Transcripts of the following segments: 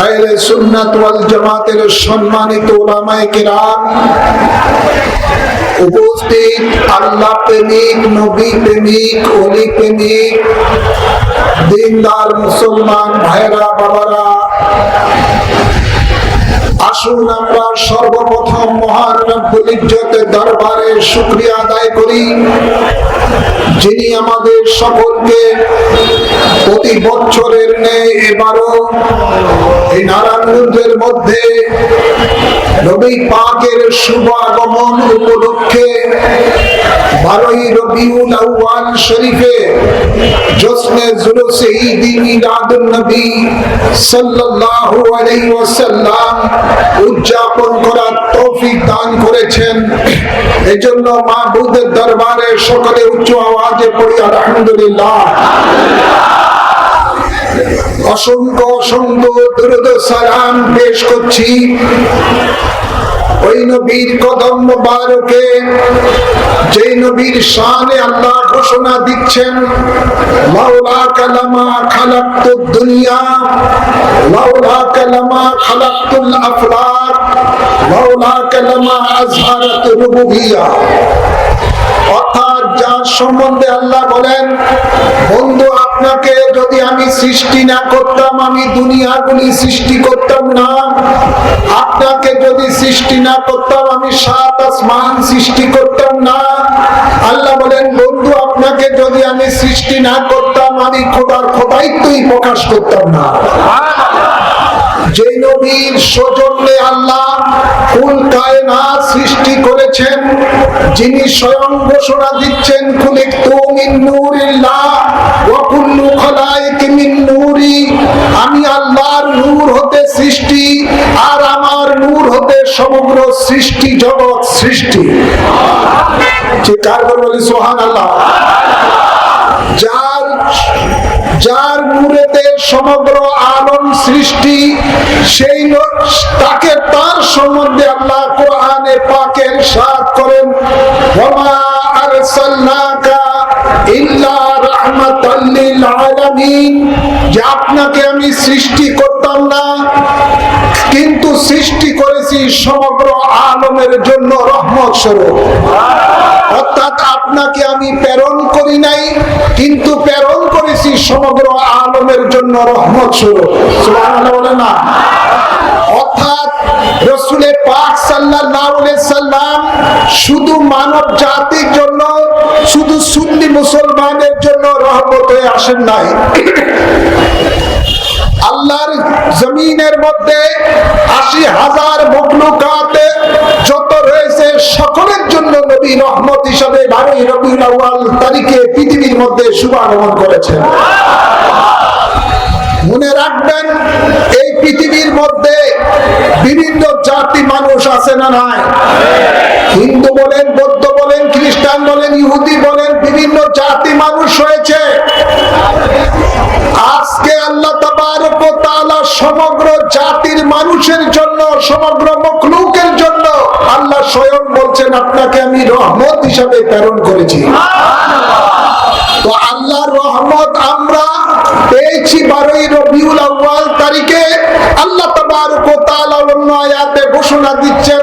আহলে সুন্নাত ওয়াল জামাতের সম্মানিত ওলামায়ে কেরাম, উপস্থিত আল্লাহ প্রেমিক, নবী প্রেমিক অলি প্রেমিক, দিনদার মুসলমান ভাইরা বাবারা আসুন আমরা সর্বপ্রথম মহান রব্বুল দরবারে শুকরিয়া আদায় করি। যিনি আমাদের সকলকে প্রতি বছরের নেই এবারও এই নারায়ণগঞ্জের মধ্যে নবী পাকের শুভ আগমন উপলক্ষে বারোই রবিউল আউয়াল শরীফে জশ্নে জুলুসে ঈদ মিলাদুন নবী সাল্লাল্লাহু আলাইহি ওয়াসাল্লাম উদযাপন করার তৌফিক দান করেছেন। এজন্য মাহবুবের দরবারে সকলে উচ্চ আওয়াজে পড়ি, আলহামদুলিল্লাহ। অসংখ্য অসংখ্য দুরুদ সালাম পেশ করছি। ওই নবীর কদম মুবারকে যে নবীর শানে আল্লাহ ঘোষণা দিচ্ছেন মাওলা কালামা খালাকতুদ দুনিয়া মাওলা কালামা খালাক্তুল আফলাক মাওলা কালামা আজহারাত রুবুবিয়া। যার সম্বন্ধে আল্লাহ বলেন, বন্ধু, আপনাকে যদি আমি সৃষ্টি না করতাম, আমি দুনিয়াগুলি সৃষ্টি করতাম না। আপনাকে যদি সৃষ্টি না করতাম, আমি সাত আসমান সৃষ্টি করতাম না। আল্লাহ বলেন, বন্ধু, আপনাকে যদি আমি সৃষ্টি না করতাম, আমি খোদার খোদাইত্বই প্রকাশ করতাম না। যে নবীর সৌজন্যে আল্লাহ কুল কায়নাত সৃষ্টি করেছেন, যিনি স্বয়ং ঘোষণা দিচ্ছেন কুলিক তুমিন নূরিল্লাহ ওয়া কুল্লু খালাইক মিন নূরি। আমি আল্লাহর নূর হতে সৃষ্টি আর আমার নূর হতে সমগ্র সৃষ্টি জগৎ সৃষ্টি। চিৎকার করে বলি, সুবহানাল্লাহ। যার যার নূরেতে সমগ্র আলম সৃষ্টি, সেই তাকে তার সম্বন্ধে আল্লাহ কোরআনে পাকের সাথ করেন ইল্লা আপনাকে আমি সৃষ্টি করতাম না, কিন্তু সৃষ্টি করেছি সমগ্র আলমের জন্য রহমত স্বরূপ। অর্থাৎ আপনাকে আমি প্রেরণ করি নাই, কিন্তু প্রেরণ সমগ্র আলমের জন্য রহমত সুবহানাল্লাহ বলে না। অর্থাৎ জন্য, শুধু সুন্নি মুসলমানের জন্য রহমত হয়ে আসেন নাই। আল্লাহর জমিনের মধ্যে আশি হাজার মখলুকাত যত রয়েছে, সকলের বিভিন্ন জাতি মানুষ আছে না নাই? হিন্দু বলেন, বৌদ্ধ বলেন, খ্রিস্টান বলেন, ইহুদি বলেন, বিভিন্ন জাতি মানুষ হয়েছে আজকে আল্লাহ সমগ্র জাতির মানুষের জন্য, সমগ্র মখলুকের জন্য আল্লাহ স্বয়ং বলছেন, আপনাকে প্রেরণ করেছি। তো আল্লাহর রহমত আমরা পেয়েছি বারোই রবিউল আউয়াল তারিখে। আল্লাহ অন্য আয়াতে ঘোষণা দিচ্ছেন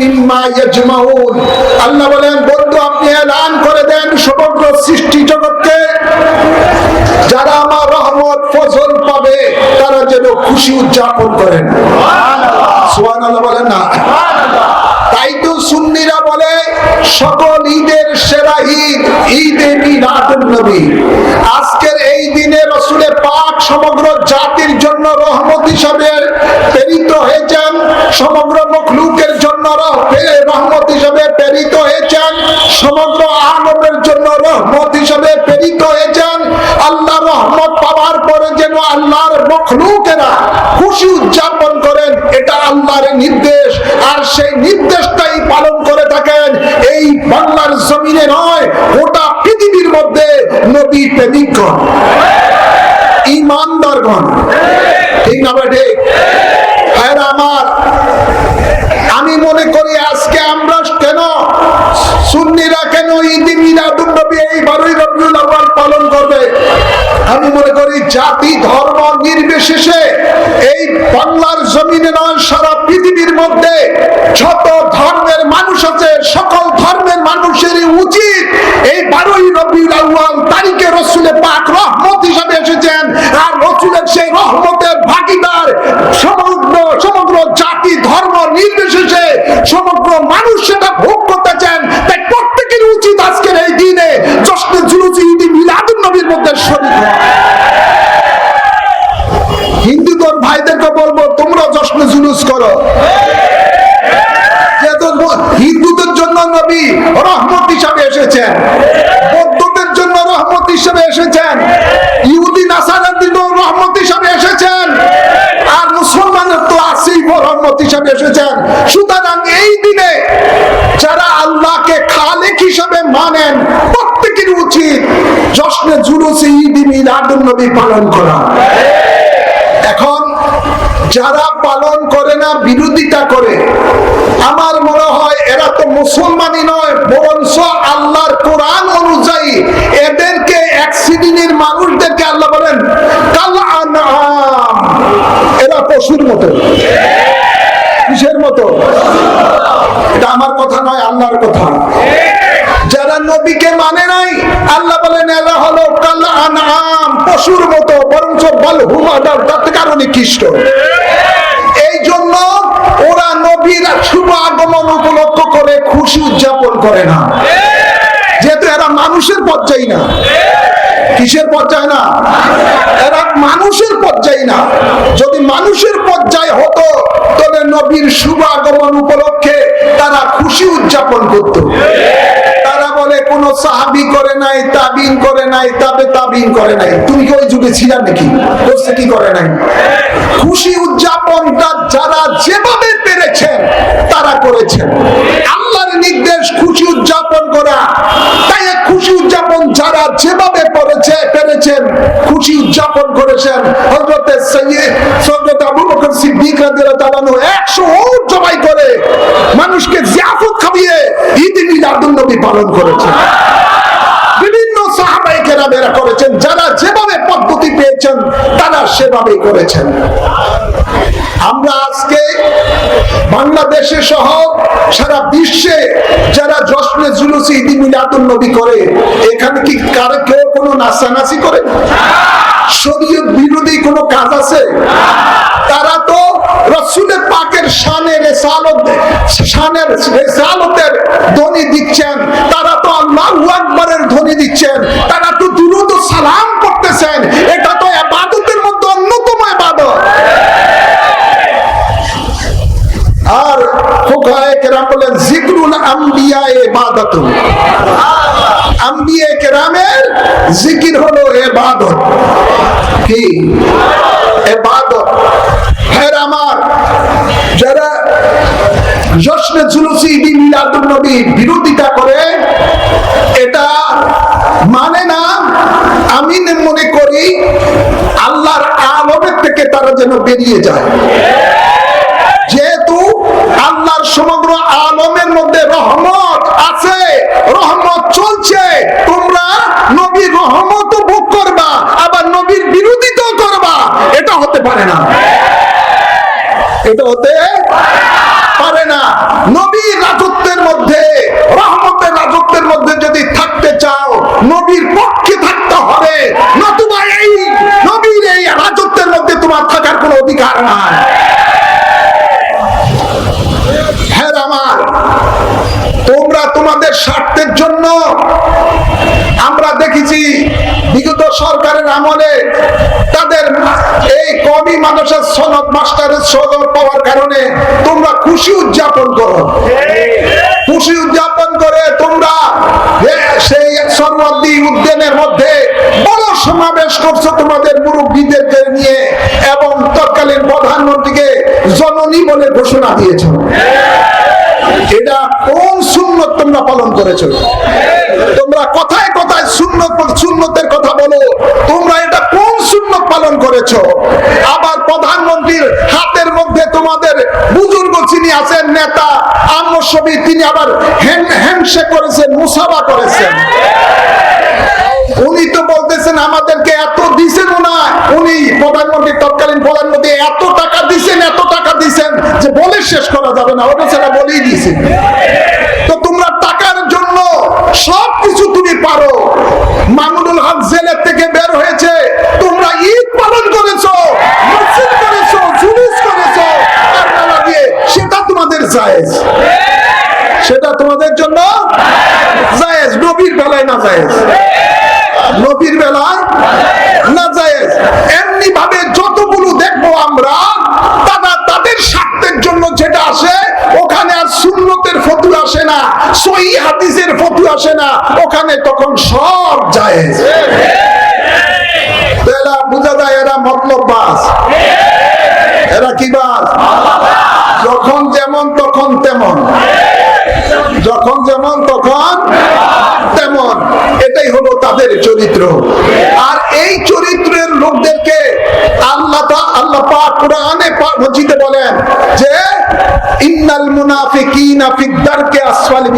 মিম্মা ইয়াজমাউন। আল্লাহ বলেন, বন্ধু, আপনি এলান করে দেন সমগ্র সৃষ্টি জগৎকে। যারা আমার রহমত ফজল পাবে তারা খুশি উদযাপন করেন। তাই তো সুন্নিরা বলে, সকল ঈদের সেরা ঈদ, ঈদে মিলাদুন নবী। আজকের এই দিনে রসুলের পাক সমগ্র জাতির জন্য রহমত হিসাবে প্রেরিত হয়েছেন, সমগ্র মখলুকের জন্য রহমত হিসাবে প্রেরিত হয়েছেন, সমগ্র আলমের জন্য রহমত হিসাবে প্রেরিত হয়েছেন। আল্লাহ রহমত পাওয়ার পরে যেন আল্লাহর মখলুকেরা খুশি উদযাপন করেন, এটা আল্লাহর নির্দেশ। আর সেই নির্দেশটাই পালন করে থাকেন। এই বাংলার জমিনে নয়, গোটা পৃথিবীর মধ্যে নবী প্রেমিকগণ ইমানদারগণ ঠিক না বেঠে আমার, আমি মনে করি আজকে আমরা কেন সুন্নিরা কেন ঈদ বারোই রবিউল এই পালন করবে। আমি মনে করি জাতি, ধর্ম নির্বিশেষে এই বাংলার জমিনে নয়, সারা পৃথিবীর মধ্যে যত ধর্মের মানুষ আছে, সকল ধর্মের মানুষেরই উচিত এই বারোই রবিউল আউয়াল তারিখে রসুলে পাক রহমত নবী পালন করা। এখন যারা পালন করে না, বিরোধিতা করে, আমার মনে হয় এরা তো মুসলমানই নয়, বরঞ্চ আল্লাহর কোরআন অনুযায়ী এদেরকে এক শ্রেণির মানুষদেরকে আল্লাহ বলেন। এরা পশুর মতো। কিসের মতো? এটা আমার কথা নয়, আল্লাহর কথা। যারা নবীকে মানে নাই, আল্লাহ বলেন, এরা হলো কাল আনআম, পশুর মতো, বরঞ্চ বল হুমাদার তার থেকে আরও নিকৃষ্ট এই জন্য ওরা নবীর শুভ আগমন উপলক্ষ করে খুশি উদযাপন করে না। যেহেতু এরা মানুষের পর্যায়ে না। কিসের পর্যায়ে না? এরা মানুষের পর্যায়ে না। যদি মানুষের পর্যায় হতো তবে নবীর শুভ আগমন উপলক্ষে তারা খুশি উদযাপন করত। বলে, কোন সাহাবি করে নাই, তাবিন করে নাই, তাবে তাবিন করে নাই। তুমি কি ওই যুগে ছিলা নাকি? করছে কি করে নাই? খুশি উদযাপনটা যারা যেভাবে পেরেছেন তারা করেছেন আল্লাহর নির্দেশ খুশি উদযাপন করা। তাই খুশি উদযাপন যারা যেভাবে করেছে পেরেছেন খুশি উদযাপন করেছেন, হযরতে সৈয়দ আবু বকর সিদ্দিক রাদিয়াল্লাহু তাআলা 100 উট জবাই করে মানুষকে জিয়াফত খাইয়ে ঈদ মিলাদুন নবী পালন করেছেন। কেরামেরা করেছেন, যারা যেভাবে পদ্ধতি পেয়েছেন, তারা সেভাবেই করেছেন। আমরা আজকে বাংলাদেশে সহ সারা বিশ্বে যারা জশ্নে জুলুসি ঈদ মিলাদুন নবী করে, এখানে কি কারও কেউ কোনো নাচানাচি করে? শরীয়ত বিরোধী কোনো কাজ আছে? তারা তো রসুলের পাকের শানের রেসালত শানের রেসালতের ধ্বনি দিচ্ছেন। তারা তো আল্লাহু আকবারের ধ্বনি দিচ্ছেন। তারা তো কেরামের জিকির হলো কি? ইবাদত। হ্যাঁ আমার, যারা জুলুসি বিরোধিতা করে, এটা মানে না, আমি মনে করি আল্লাহর আলমের থেকে তারা যেন বেরিয়ে যায়। আল্লাহর সমগ্র আলমের মধ্যে রহমত আছে, রহমত চলছে। তোমরা নবীর রহমত ভোগ করবা, আবার নবীর বিরোধিতাও করবা। এটা হতে পারে না। এটা হতে পারে না। নবীর রাজত্বের মধ্যে, রহমতের রাজত্বের মধ্যে যদি থাকতে চাও, নবীর পক্ষে থাকতে হবে। নতুবা এই নবীর এই রাজত্বের মধ্যে তোমার থাকার কোনো অধিকার নাই। তোমরা তোমাদের স্বার্থের জন্য আমরা দেখেছি বিগত সরকারের আমলে তাদের এই কবি মানুষের সনদ, মাস্টারের সনদ পাওয়ার কারণে তোমরা খুশি উদযাপন করো। খুশি উদযাপন করে তোমরা সেই সরওয়ার্দী উদ্যানের মধ্যে বড় সমাবেশ করছ তোমাদের মুরব্বীদেরকে নিয়ে এবং তৎকালীন প্রধানমন্ত্রীকে জননী বলে ঘোষণা দিয়েছ। এটা কোন সুন্নত তোমরা পালন করেছ? তোমরা কথায় কথায় সুন্নত, সুন্নতের কথা বলো। তোমরা এটা কোন সুন্নত পালন করেছ? আবার প্রধানমন্ত্রীর হাতের মধ্যে তোমাদের বুজুর্গ যিনি আছেন, নেতা আম্মসবি তিনি আবার হ্যান্ডশেক করেছেন, মুসাফা করেছেন। উনি তো বলতেছেন আমাদেরকে এত দিছেন না। উনি প্রধানমন্ত্রী তৎকালীন প্রধানমন্ত্রী, এত টাকা দিছেন, এত টাকা বলে শেষ করা যাবে না, ওটা সেটা বলেই দিয়েছেন তো তোমরা টাকার জন্য সব কিছু তুমি পারো। মামুনুল হক জেলের থেকে বের হয়েছে। তোমরা ঈদ পালন করেছ সেটা তোমাদের সেটা তোমাদের জন্য জায়েজ, নবীর বেলায় না জায়েজ? নবীর বেলায় না জায়েজ। এমনি ভাবে আসে না, ওখানে তখন সব যায়। এরা মতলব বাস এরা কি বাস যখন যেমন তখন তেমন। যখন যেমন তখন তেমন। এটাই হলো তাদের চরিত্র। আর এই চরিত্রের লোকদেরকে আল্লাহ আল্লাহ পাক কোরআনে বলেন যে, ইন্নাল মুনাফিকিনা ফিদ দারকে আসফালি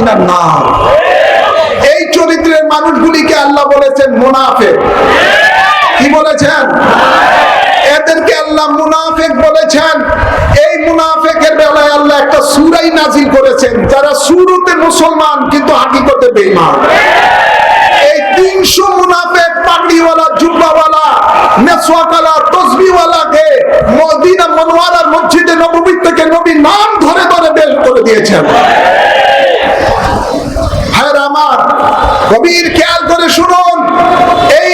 এই চরিত্রের মানুষগুলিকে আল্লাহ বলেছেন মুনাফিক। কি বলেছেন? এদেরকে আল্লাহ মুনাফেক বলেছেন। এই মুনাফেকের বেলায় আল্লাহ একটা সুরাই নাজিল করেছেন, যারা সুরতে মুসলমান কিন্তু হাকিকতে বেঈমান। এই তিনশো মুনাফেক পাগড়িওয়ালা, জুব্বাওয়ালা, মেসওয়াকালা, তসবিওয়ালাকে মদিনা মনোয়ারার মসজিদে নববী থেকে নবী নাম ধরে ধরে বের করে দিয়েছেন। আমার কবির খেয়াল করে শুনুন এই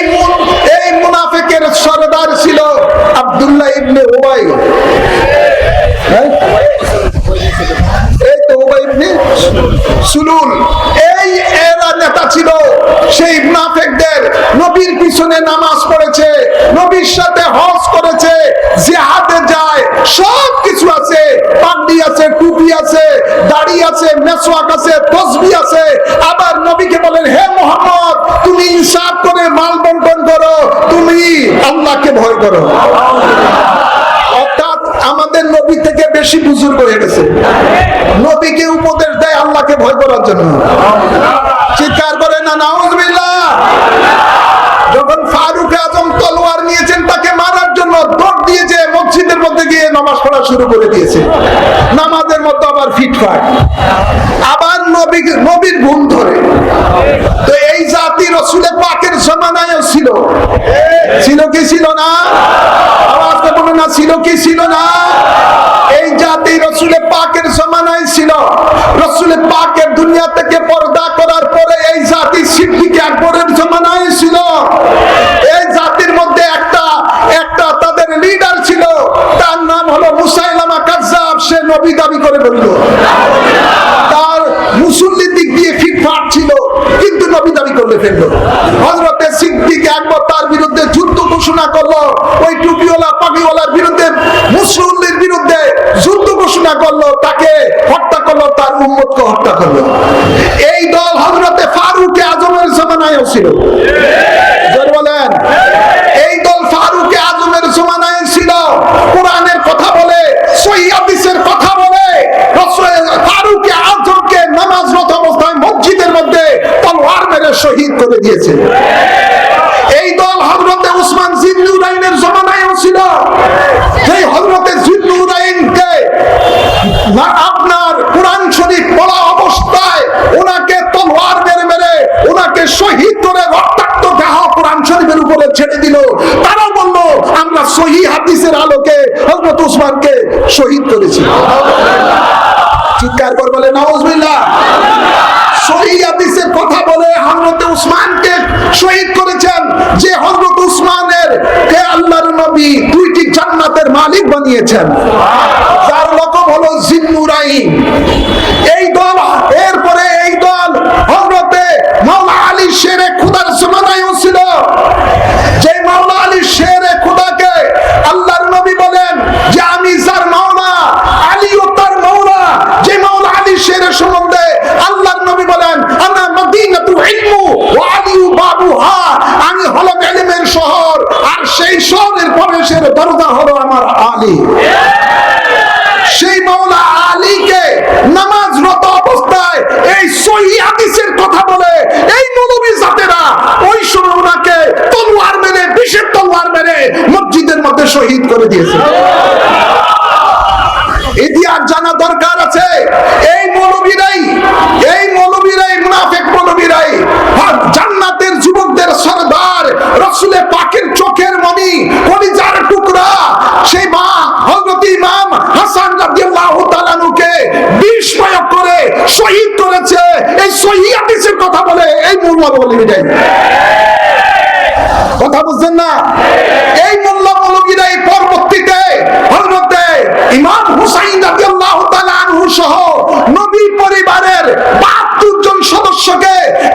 এই মুনাফিকের সরদার ছিল আবদুল্লাহ ইবনে উবাই হ্যাঁ? নবীর পিছনে নামাজ পড়েছে, নবীর সাথে হজ করেছে, জিহাদে যায় সব আছে। পাগড়ি আছে, টুপি আছে, দাড়ি আছে, মেসওয়াক আছে, তসবি আছে। আবার নবীকে বলেন, হে মোহাম্মদ, তুমি ইনসাফ করে মাল বন্টন করো, তুমি আল্লাহকে ভয় করো। আমাদের নবী থেকে বেশি বুজুর্গ হয়ে গেছে। নবীকে উপদেশ দেয় আল্লাহকে ভয় করার জন্য। চিৎকার করে, না, নাউজুবিল্লাহ। যখন ফারুক আজম তলোয়ার নিয়েছেন, তাকে মারার জন্য দৌড় দিয়েছে, মসজিদের মধ্যে গিয়ে নামাজ পড়া শুরু করে দিয়েছে। নামাজের মধ্যে আবার ফিটফাট। আবার নবী নবীর ঘুম ধরে। তো এই জাতি রসুলের পাকের জমানায়ও ছিল। ছিল কি ছিল না? আওয়াজ বলো না, ছিল কি ছিল না? এই জাতি রসুলের পাকের জমানায় ছিল। রসুলের পাকের দুনিয়া থেকে পর্দা করার পরে এই জাতি সিদ্দিকে আকবরের ছিল। এই জাতির মধ্যে একটা একটা তাদের লিডার ছিল। তার নাম হলো মুসাইলামা কাজ্জাব। সে নবী দাবি করে বলল। তার মুসল্লির দিক দিয়ে ফিটফাট ছিল, কিন্তু নবী দাবি করলে ফেলল। হজরতে সিদ্দিক একবার তার বিরুদ্ধে যুদ্ধ ঘোষণা করল। ওই টুপিওয়ালা পাগিওয়ালার বিরুদ্ধে, মুসল্লির বিরুদ্ধে যুদ্ধ ঘোষণা করল। তাকে হত্যা করল, তার উম্মতকে হত্যা করল। এই দল হজরতে ফারুকে আজমের জমানায়ও ছিল। শহীদ করে দিয়েছে। এই দল হজরতে উসমান জিন্নুরাইনের জমানায়ও ছিল। সেই হজরতে জিন্নুরাইনকে আপনার কোরআন শরীফ পড়া অবস্থায় ওনাকে তলোয়ার মেরে মেরে ওনাকে শহীদ করে রক্তাক্ত দেহ কোরআন শরীফের উপরে ছেড়ে দিল। তারা বলল, আমরা সহি হাদিসের আলোকে হজরত উসমানকে শহীদ করেছি। চিৎকার করে বলে নওয়াজবিল্লাহ শহীদ করেছেন যে হজরত উসমানের কে আল্লাহর নবী, দুইটি জান্নাতের মালিক বানিয়েছেন। যার লকব হলো জিন্নুরাই এই দল, এরপরে এই দল হজরতে মাওলা আলী শেরে খুদার জমানায়ও ছিল। যে মাওলা আলী আমি হলো এলিমের শহর, আর সেই শহরের প্রবেশের দরজা হলো আমার আলী। সেই মাওলা আলীকে নামাজরত অবস্থায় এই সহি হাদিসের কথা বলে এই মৌলবী জাতেরা ওই সময় ওনাকে তলোয়ার মেরে বিশেষ তলোয়ার মেরে মসজিদের মধ্যে শহীদ করে দিয়েছে। ইতিহাস জানা দরকার আছে, এই মৌলবীরাই, এই জান্নাতের যুবকদের সরদার, রসুলের পাকের চোখের মনি কলিজার টুকরা। সেই মা, হযরত ইমাম হাসান রাদিয়াল্লাহু তাআলাকে বিষ করে শহীদ করেছে। এই সহিহ হাদিসের কথা বলে এই মোল্লা মৌলবীরাই কথা বুঝছেন না? এই মোল্লা মৌলবীরাই পরবর্তীতে হযরতে ইমাম হুসাইন রাদিয়াল্লাহু তাআলা সহ নবী পরিবারের 72 জন সদস্যকে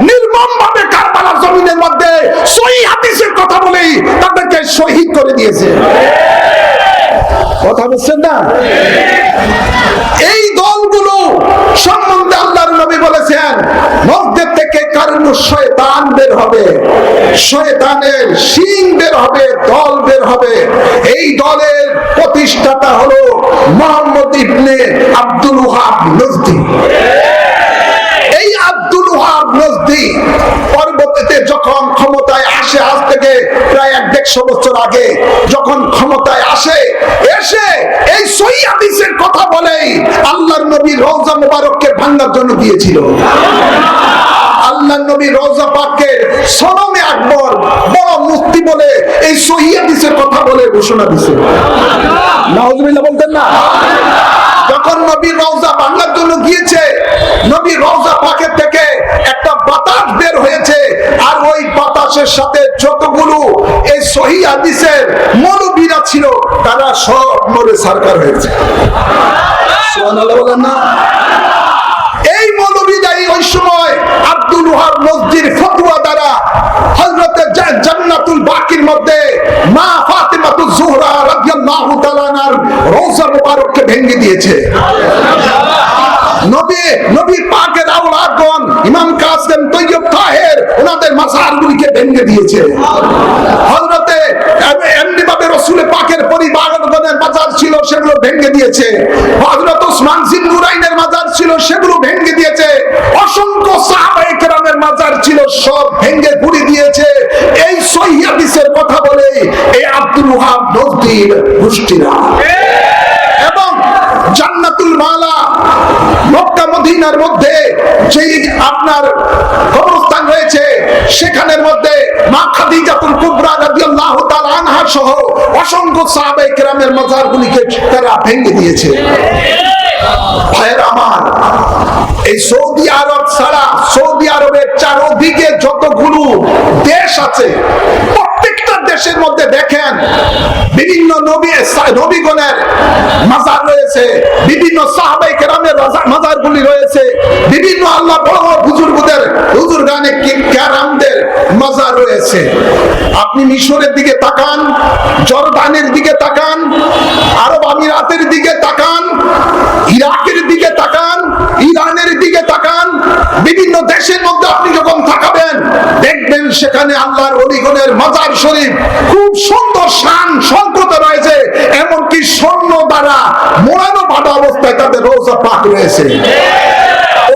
নির্মমভাবে কারবালার জমিনের মধ্যে সহিহ হাদিসের কথা বলেই তাদেরকে শহীদ করে দিয়েছে। কথা বুঝছেন না? এই দলগুলো সম্বন্ধে আল্লাহর নবী বলেছেন মধ্যে থেকে কারণ শয়তান বের হবে, শয়তানের শিং বের হবে, দল প্রায় এক দেড়শো বছর আগে যখন ক্ষমতায় আসে, এসে এই সৈয়াদিসের কথা বলেই আল্লাহ নবী রওজা মুবারককে ভাঙ্গার জন্য দিয়েছিল। আল্লাহ নবী রওজা পাকের সনমে আকবর বড় মুফতি বলে এই সহি হাদিসের কথা বলে ঘোষণা দিছে। নাউজুবিল্লাহ বলতেন না। যখন নবী রওজা বাংলার জন্য গিয়েছে নবী রওজা পাকের থেকে একটা বাতাস বের হয়েছে আর ওই বাতাসের সাথে যতগুলো এই সহি হাদিসের মৌলবীরা ছিল তারা সব মরে সরকার হয়েছে। সুবহানাল্লাহ বলেন না। এই মৌলবীদাই ওই সময় আব্দুল ওহাব মসজিদ ফতুয়া দ্বারা হজরতে জান্নাতুল বাকির মধ্যে মা ফাতিমাতুজ জোহরা রাদিয়াল্লাহু তাআলা আনহার রওজা মুবারককে ভেঙে দিয়েছে। নবী নবী পাকের আওলাদগণ ইমাম কাসেম তৈয়ব তাহের, ওনাদের মাজারগুলিকে ভেঙে দিয়েছে। হযরতে এমনি ভাবে রসুলের পাকের পরিবারগণের মাজার ছিল, সেগুলো ভেঙে দিয়েছে। হযরত ওসমান জিন্নুরাইনের মাজার ছিল, সেগুলো ভেঙে দিয়েছে। অসংখ্য সাহাবায়ে কেরামের মাজার ছিল, সব ভেঙে গুড়ি দিয়েছে। এই হাদিসের কথা বলে এই আব্দুল ওহাব নজদির গোষ্ঠীরা এবং জান্নাতুল মালা মক্কা মদিনার মধ্যে যেই আপনার কবরস্থান রয়েছে, সেখানের মধ্যে মা খাদিজাতুল কুবরা রাদিয়াল্লাহু তাআলা আনহা সহ অসংখ্য সাহাবায়ে কেরামের মাজারগুলিকে তারা ভেঙে দিয়েছে। ভাইয়ের আমার, এই সৌদি আরব ছাড়া সৌদি আরবের চারদিকে যতগুলো দেশ আছে দেশের মধ্যে দেখেন, বিভিন্ন নবী, নবীগণের মাজার রয়েছে, বিভিন্ন সাহাবাই কেরামের মাজারগুলি রয়েছে, বিভিন্ন আল্লাহ বড় বড় বুজুর্গদের হুজুর গানে কেরামদের মাজার রয়েছে। আপনি মিশরের দিকে তাকান, জর্দানের দিকে তাকান, আরব আমিরাতের দিকে তাকান, ইরাকের ইরানের দিকে তাকান। বিভিন্ন দেশের মধ্যে আপনি যখন তাকাবেন, দেখবেন সেখানে আল্লাহর অলিগণের মাজার শরীফ খুব সুন্দর শান সংকট রয়েছে। এমনকি স্বর্ণ দ্বারা মোড়ানো বাঁধা অবস্থায় তাদের রোজা পাক রয়েছে।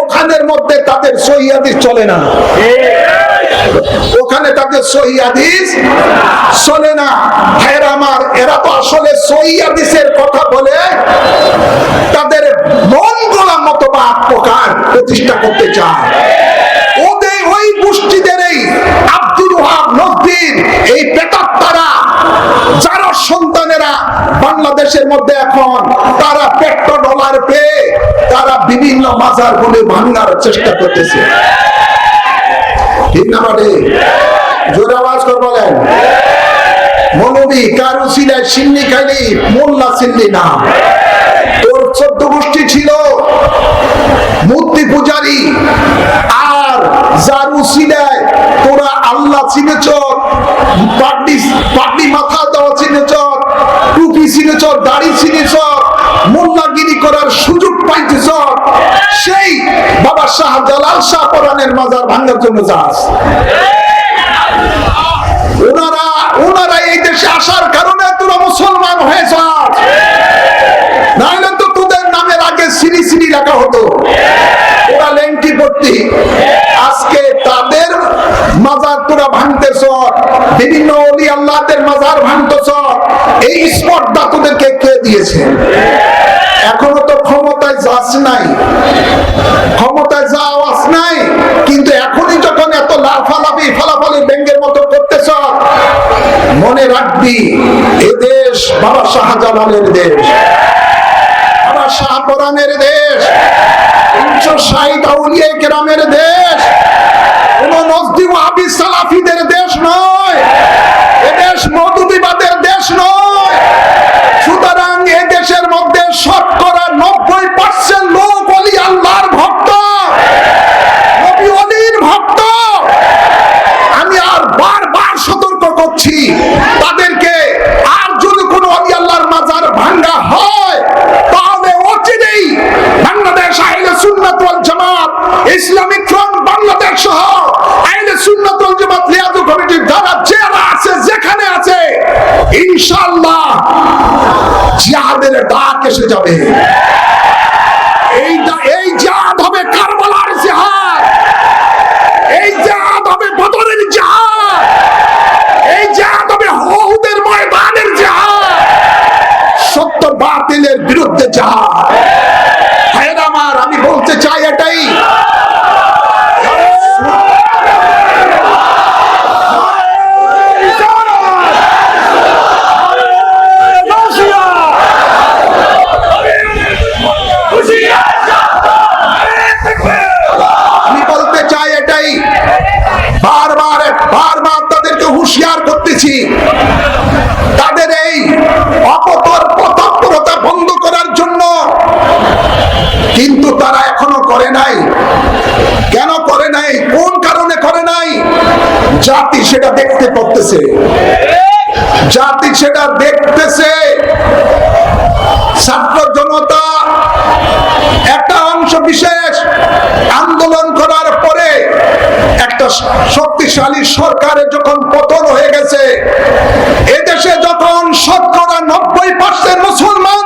ওখানের মধ্যে তাদের সহিয়াদি চলে না। ওখানে তাদের সহি হাদিস চলে না। ভাইয়ের আমার, এরা তো আসলে সহি হাদিসের কথা বলে। তাদের মন গোলা প্রকার প্রতিষ্ঠা করতে চায়। ওদের ওই গোষ্ঠীদের এই আব্দুল নজদির এই পেতাত্তারা যারা সন্তানেরা বাংলাদেশের মধ্যে এখন, তারা পেট্রো ডলার পেয়ে তারা বিভিন্ন মাজার চেষ্টা করতেছে। না করে সিলায় সিন্নি খাইলি মোল্লা সিন্নি না গোষ্ঠী ছিল। মূর্তি পূজারি আর যার উসিলায় তোরা আল্লাহ চিনেছ পাগড়ি মাথা দেওয়া চিনেছ, টুপি চিনেছ, দাড়ি চিনেছ, মোল্লাগিরি করার সুযোগ পাইতেছ। সেই বাবা শাহ জালাল শাহ মাজার ভাঙার জন্য ওনারা ওনারা এই দেশে আসার কারণে তোরা মুসলমান হয়ে যাস নাহলে তো তোদের নামের আগে সিঁড়ি সিঁড়ি রাখা হতো। ওরা লেংটি পড়তি আজকে তাদের মাজার তোরা ভাঙতেছ বিভিন্ন অলিয়া আল্লাহদের মাজার ভাঙতেছ এই স্পর্ধা তোদেরকে কে দিয়েছে? এখনও তো ক্ষমতায় যাস নাই। ক্ষমতায় যাওয়াস নাই। কিন্তু এখনই যখন এত লাফালাফি, ফালাফালি ব্যাঙ্গের মতো করতেছ মনে রাখবি, এ দেশ বাবা শাহজালালের দেশ। শাহপরানের দেশ। তিনশো ষাট আউলিয়া কেরামের দেশ। কোন নজদি ওয়াহাবি সালাফিদের দেশ নয় এ দেশ মধুবিবাদের দেশ নয় সুতরাং এ দেশের মধ্যে শতকরা নব্বই পার্সেন্ট লোক অলি আল্লাহর ভক্ত নবী অলির ভক্ত আমি আর বারবার সতর্ক করছি তাদেরকে আর যদি কোনো অলি আল্লাহর মাজার ভাঙ্গা হয় তাহলে অচিরেই বাংলাদেশ আইলে সুন্নাত ওয়াল জামাত ইসলামিক ফ্রন্ট বাংলাদেশ সহ লিয়াজু কমিটির যারা আছে যেখানে আছে ইনশাআল্লাহ জিহাদের ডাক এসে যাবে। জাতি সেটা দেখতে করতেছে জাতি সেটা দেখতেছে। ছাত্র জনতা, একটা অংশ বিশেষ আন্দোলন করার পরে একটা শক্তিশালী সরকারের যখন পতন হয়ে গেছে, এদেশে যখন শতকরা নব্বই পার্সেন্ট মুসলমান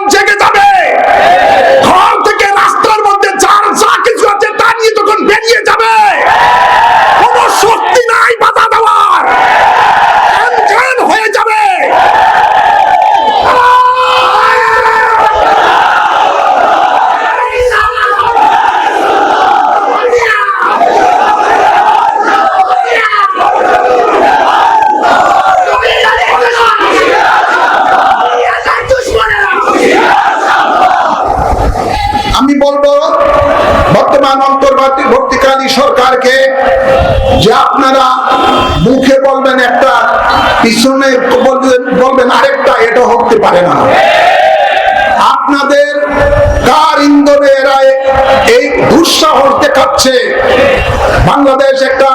যে আপনারা মুখে বলবেন একটা, পিছনে বলবেন আরেকটা, এটা হতে পারে না। আপনাদের কার ইন্ধনে এই দুঃসাহস দেখাচ্ছে বাংলাদেশ একটা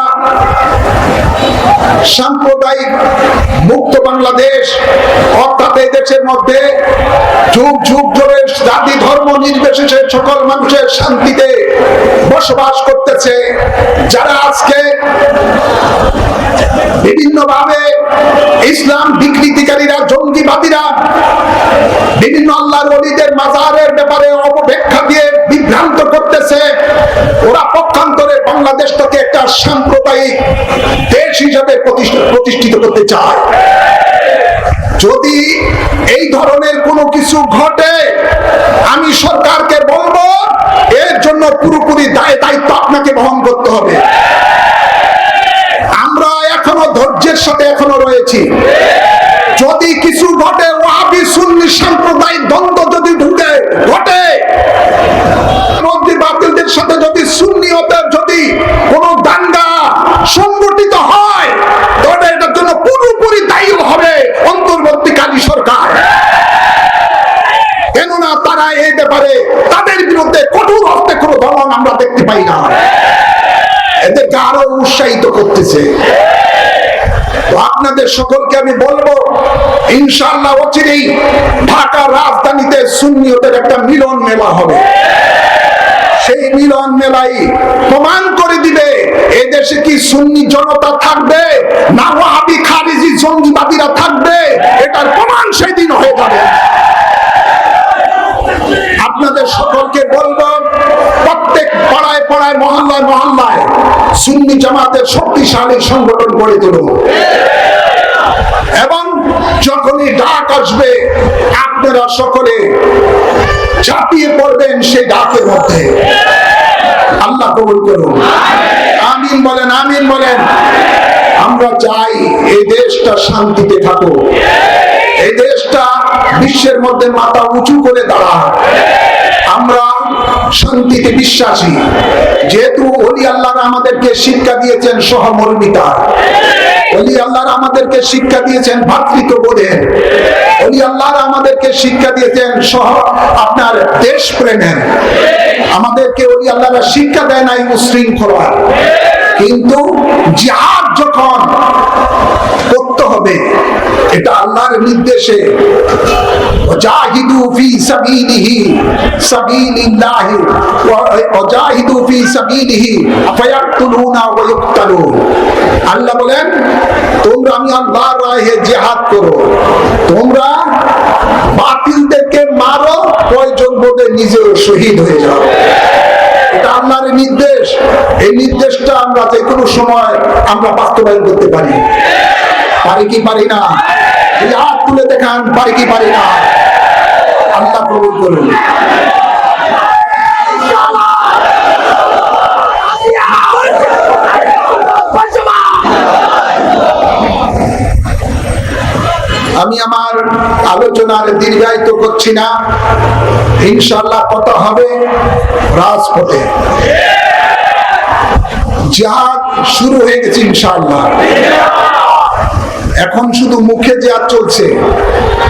সাম্প্রদায়িক মুক্ত বাংলাদেশ। অর্থাৎ এই দেশের মধ্যে যুগ যুগ ধরে জাতি ধর্ম নির্বিশেষে সকল মানুষের শান্তিতে বসবাস করতেছে। যারা আজকে বিভিন্ন ভাবে ইসলাম বিকৃতিকারীরা, জঙ্গিবাদীরা, বিভিন্ন আল্লাহর ওলিদের মাজারের ব্যাপারে অপব্যাখ্যা দিয়ে করতেছে, ওরা পক্ষান্তরে বাংলাদেশটাকে একটা সাম্প্রদায়িক দেশ হিসাবে প্রতিষ্ঠিত করতে চায়। যদি এই ধরনের কোনো কিছু ঘটে, আমি সরকারকে বলব, এর জন্য পুরোপুরি দায়, দায়িত্ব আপনাকে বহন করতে হবে। আমরা এখনও ধৈর্যের সাথে এখনও রয়েছি যদি কিছু ঘটে ওয়াহাবি সুন্নি সাম্প্রদায়িক দ্বন্দ্ব যদি ঢুকে ঘটে মন্দির বাতিলদের সাথে যদি সুন্নিয়তের যদি কোনো দাঙ্গা সংগঠিত হয় তবে এটার জন্য পুরোপুরি দায়ী হবে অন্তর্বর্তীকালী সরকার কেননা তারা এই ব্যাপারে তাদের বিরুদ্ধে কঠোর হস্তে কোনো দমন আমরা দেখতে পাই না। এদেরকে আরও উৎসাহিত করতেছে। আপনাদের সকলকে আমি বলব, ইনশাআল্লাহ অচিরেই ঢাকা রাজধানীতে সুন্নিয়তের একটা মিলন মেলা হবে। সেই মিলন মেলাই প্রমাণ করে দিবে এই দেশে কি সুন্নি জনতা থাকবে, না ওয়াহাবি, খারিজি, জঙ্গিবাদীরা থাকবে, এটার প্রমাণ সেদিন হয়ে যাবে। আপনাদের সকলকে পাড়ায় মহল্লায় মহল্লায় সুন্নি জামাতের শক্তিশালী সংগঠন গড়ে তুলুন। এবং যখনই ডাক আসবে, আপনারা সকলে ঝাঁপিয়ে পড়বেন সেই ডাকের মধ্যে। আল্লাহ কবুল করুন। আমিন বলেন আমিন বলেন। আমরা চাই এই দেশটা শান্তিতে থাকুক। এই দেশটা বিশ্বের মধ্যে মাথা উঁচু করে দাঁড়ায় আমরা শান্তিতে বিশ্বাসী। যেহেতু অলি আল্লাহ আমাদেরকে শিক্ষা দিয়েছেন সহমর্মিতা। অলি আল্লাহ আমাদেরকে শিক্ষা দিয়েছেন ভাতৃত্ববোধের অলি আল্লাহ আমাদেরকে শিক্ষা দিয়েছেন সহ আপনার দেশ প্রেমের আমাদেরকে অলি আল্লাহরা শিক্ষা দেয় নাই উশৃঙ্খলা কিন্তু জিহাদ যখন হবে। এটা আল্লাহর নির্দেশে। আল্লাহ বলেন, তোমরা আমি আল্লাহর জেহাদ করো। তোমরা বাতিলদেরকে মারো প্রয়োজন বোধে নিজেও শহীদ হয়ে যাও। এটা আল্লাহর নির্দেশ। এই নির্দেশটা আমরা যে কোনো সময় আমরা বাস্তবায়ন করতে পারি। পারি কি পারি না? এই হাত তুলে দেখান, পারি কি পারি না? আল্লাহ কবুল করুন। আমি আমার আলোচনার দীর্ঘায়িত করছি না। ইনশাল্লাহ কথা হবে রাজপথে। জিহাদ শুরু হয়ে গেছে ইনশাল্লাহ এখন শুধু মুখে জেহাদ চলছে,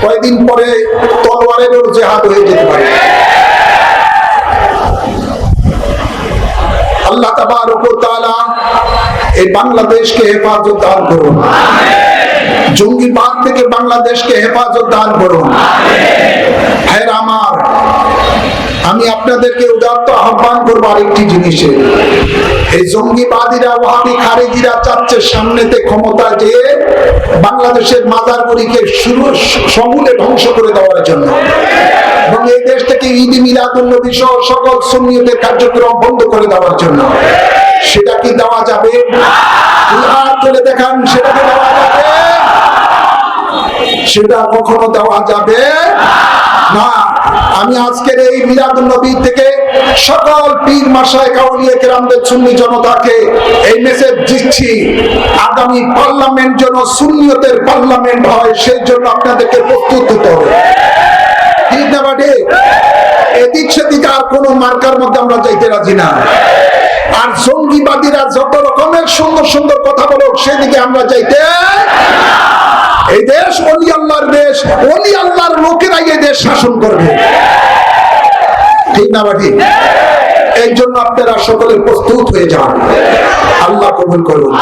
কয়েকদিন পরে তলোয়ারেরও জেহাদ হয়ে যেতে পারে। আল্লাহ তাআলা এই বাংলাদেশকে হেফাজত দান করুন। জঙ্গিবাদ থেকে বাংলাদেশকে হেফাজত দান করুন। হ্যাঁ আমার আমি আপনাদেরকে উদাত্ত আহ্বান করব আরেকটি জিনিসে। এই জঙ্গিবাদীরা, ওহাবি খারেজিরা চাচ্ছে সামনেতে ক্ষমতা যে বাংলাদেশের মাজারগুলিকে শুরু, সমূলে ধ্বংস করে দেওয়ার জন্য। এবং এই দেশ থেকে সকল কার্যক্রম বন্ধ করে দেওয়ার জন্য। সেটা কি দেওয়া যাবে? হাত দেখান সেটাকে দেওয়া যাবে? সেটা কখনো দেওয়া যাবে না। আমি আজকের এই মিলাদুল নবী থেকে সকল পীর মাসায় কাউলিয়া কেরামদের সুন্নি জনতাকে এই মেসেজ দিচ্ছি। আগামী পার্লামেন্ট যেন সুন্নিয়তের পার্লামেন্ট হয়, সেই জন্য আপনাদেরকে প্রস্তুত হতে হবে। এদিক সেদিক আর কোনো মার্কার মধ্যে আমরা যাইতে রাজি না। আর জঙ্গিবাদীরা যত রকমের সুন্দর সুন্দর কথা বলো সেদিকে আমরা যাইতে এই দেশ অলি আল্লাহর দেশ, অলি আল্লাহর লোকেরাই এই দেশ শাসন করবে। ঠিক না বাকি? এই জন্য আপনারা সকলে প্রস্তুত হয়ে যান। আল্লাহ কবুল করুন।